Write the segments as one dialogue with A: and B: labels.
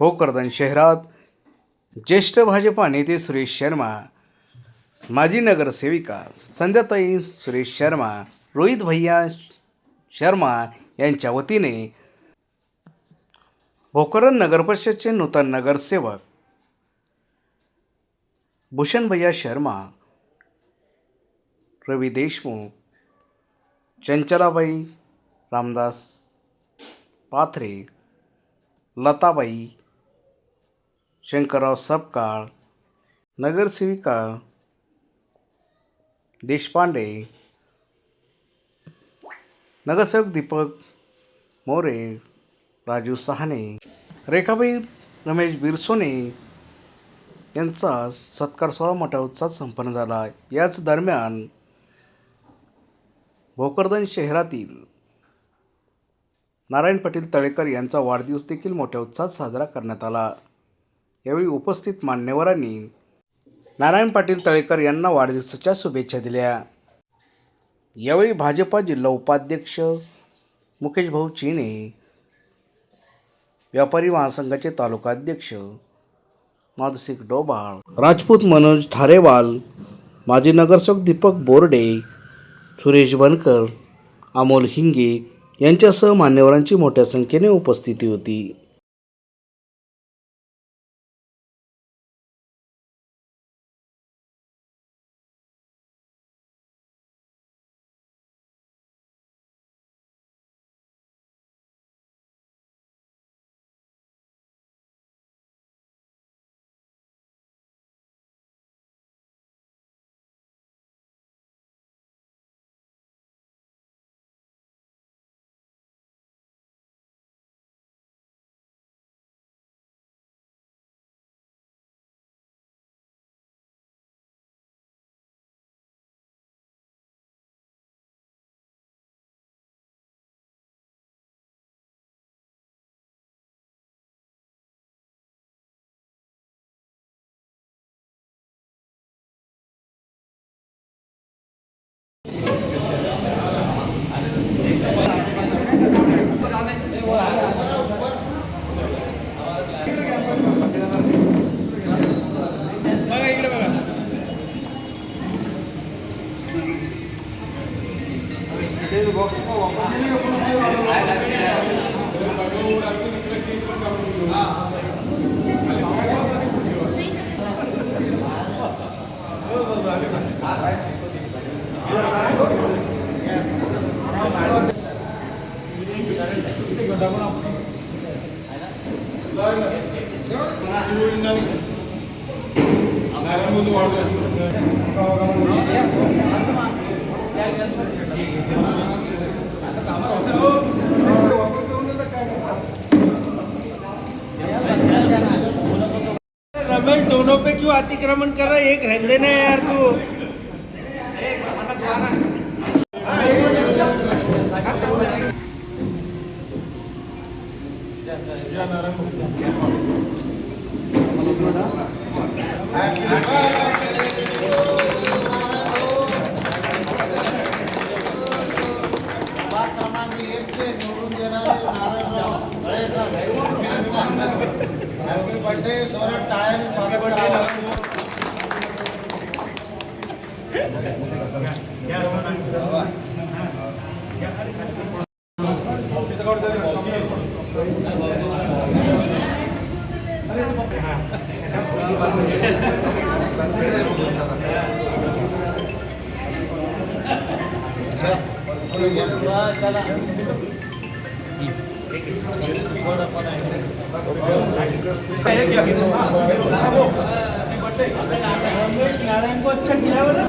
A: भोकरदन शहरात ज्येष्ठ भाजपा नेते सुरेश शर्मा माजी नगरसेविका संध्याताई सुरेश शर्मा रोहित भैया शर्मा यांच्या वतीने भोकरन नगरपरिषदचे नूतन नगरसेवक भूषण भैया शर्मा रवी देशमुख चंचलाबाई रामदास पाथरे लताबाई शंकरराव सपकाळ नगरसेविका देशपांडे नगरसेवक दीपक मोरे राजू सहाने रेखाबाई रमेश बिरसोने यांचा सत्कार सोहळा मोठ्या उत्साहात संपन्न झाला. याच दरम्यान भोकरदन शहरातील नारायण पाटील तळेकर यांचा वाढदिवस देखील मोठ्या उत्साहात साजरा करण्यात आला. यावेळी उपस्थित मान्यवरांनी नारायण पाटील तळेकर यांना वाढदिवसाच्या शुभेच्छा दिल्या. यावेळी भाजपा जिल्हा उपाध्यक्ष मुकेश भाऊ चिने व्यापारी महासंघाचे तालुकाध्यक्ष माधुसिक डोबाळ राजपूत मनोज थारेवाल माजी नगरसेवक दीपक बोर्डे सुरेश बनकर अमोल हिंगे यांच्यासह मान्यवरांची मोठ्या संख्येने उपस्थिती होती.
B: रमेश अतिक्रमण कर रहा है एक रहने ना यार तू.
C: प्रभाग क्रमांक निवडून देणारे नारायणराव तळेकर
B: नारायण को अच्छा गिरा बोला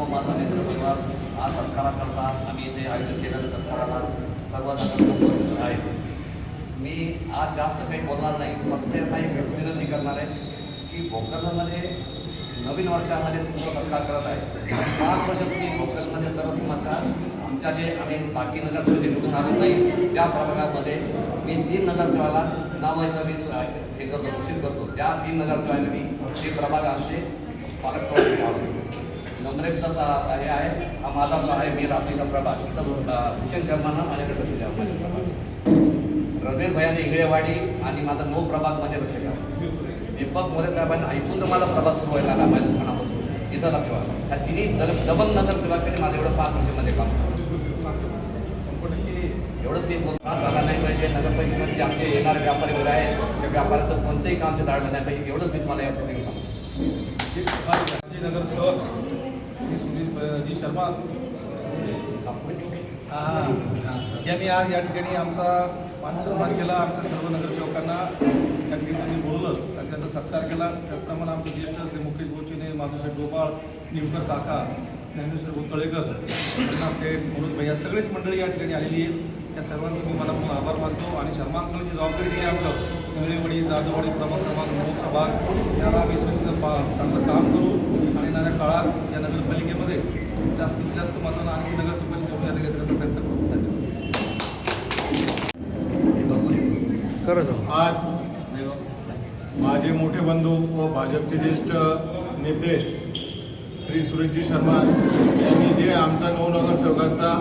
D: सर्व माझा मित्र परिवार हा सत्काराकरता आम्ही इथे आयोजित केलेल्या सत्काराला सर्वांना उपस्थित आहे. मी आज जास्त काही बोलणार नाही फक्त आता एकच विनंती करणार आहे की भोकरमध्ये नवीन वर्षामध्ये तुमचा सत्कार करत आहे. पाच वर्ष तुम्ही भोकरमध्ये सर्व समस्या आमच्या जे आम्ही बाकी नगरसेवेचे निवडून आलो नाही त्या प्रभागामध्ये मी तीन नगरसेवाला नाव मी हे करतो घोषित करतो. त्या तीन नगरसेवाला मी ते प्रभाग आमचे पालक नंबरेचा हे आहे हा माझा जो आहे मी रात्रीचा प्रभाग. तर भूषण शर्मानं माझ्याकडे लक्ष द्यावं माझ्या रणवीर भयाने इंगळेवाडी आणि माझा नऊ प्रभागमध्ये लक्ष द्यावं दीपक मोरे साहेबांनी ऐकून तर माझा प्रभाग सुरू व्हायला लागला माझ्या दुकानापासून इथं लक्ष द्यावं ह्या तिन्ही द- डबल नगरसेवकांनी माझं एवढं पाच वर्षामध्ये काम एवढंच मी त्रास झाला नाही पाहिजे. नगरपालिकेमध्ये जे आमचे येणारे व्यापारी वगैरे आहेत. त्या व्यापाऱ्याचं कोणतंही काम ते टाळलं नाही पाहिजे. एवढंच मी तुम्हाला या प्रसंगी सांगतो.
E: नगरसेवक सुनील जी शर्मा. हां. यांनी आज या ठिकाणी आमचा मानसन्मान केला आमच्या सर्व नगरसेवकांना. या ठिकाणी बोलवलं आणि त्यांचा सत्कार केला. त्याप्रमाणे आमचे ज्येष्ठ श्री मुकेश बोचिने माधुसाहेब गोपाळ निमकर काका ज्ञानेश्वर तळेकर अण्णा सेठ मनोज भैया सगळेच सगळीच मंडळी या ठिकाणी आलेली आहेत. या सर्वांचा मी मनापासून आभार मानतो आणि शर्मा अंकल जी जबाबदारी दिली आमच्या इंगळेवाडी जाधववाडी प्रभाग क्रमांक नऊचा भाग त्याला आम्ही सगळं पा चांगलं काम करू आणि येणाऱ्या काळात या नगरपालिकेमध्ये जास्तीत जास्त मतांना आणखी नगरसेवकाशी निवडून प्रयत्न करू धन्यवाद.
F: आज माझे मोठे बंधू व भाजपचे ज्येष्ठ नेते श्री सुरेशजी शर्मा यांनी जे आमचा नऊ नगरसेवकांचा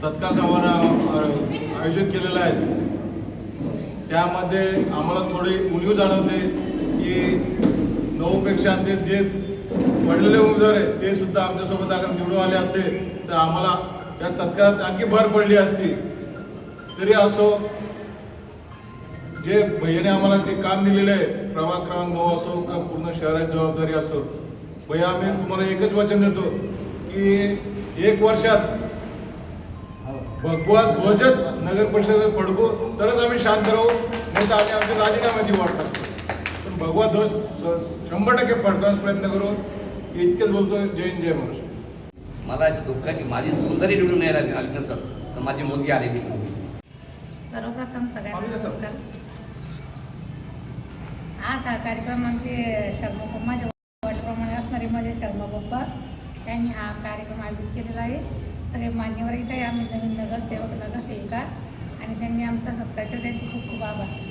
F: सत्कार समारंभ आयोजित केलेला आहे त्यामध्ये आम्हाला थोडी उणीव जाणवते की नऊपेक्षा आमचे जे पडलेले उमेदवार आहेत ते सुद्धा आमच्यासोबत अगर निवडून आले असते तर आम्हाला या सत्कारात आणखी भर पडली असती. तरी असो जे भैयाने आम्हाला जे काम दिलेले आहे प्रभाग क्रमांक नऊ असो का पूर्ण शहराची जबाबदारी असो भैया आम्ही तुम्हाला एकच वचन देतो की एक वर्षात भगवा ध्वजच नगर परिषदेत फडकू तरच आम्ही शांत राहू नाही तर आम्ही आमच्या राजीनाम्याची वाट असतो भगवा ध्वज शंभर टक्के फडकवण्याचा प्रयत्न करू. इतकेच बोलतो जय हिंद, जय महाराष्ट्र.
D: मला याचं दुःख की माझी सुंदरी निवडून नाही आली आली नसत तर माझी मुलगी आलेली.
G: सर्वप्रथम सगळ्यांना आज हा कार्यक्रम आमचे शर्मा माझ्या वाटप्रमाणे असणारे माझे शर्मा पप्पा त्यांनी हा कार्यक्रम आयोजित केलेला आहे. सगळे मान्यवर इथे आम्ही नवीन नगरसेवक नगरसेविका आणि त्यांनी आमचा सत्कार केला. त्यांचे खूप खूप आभार.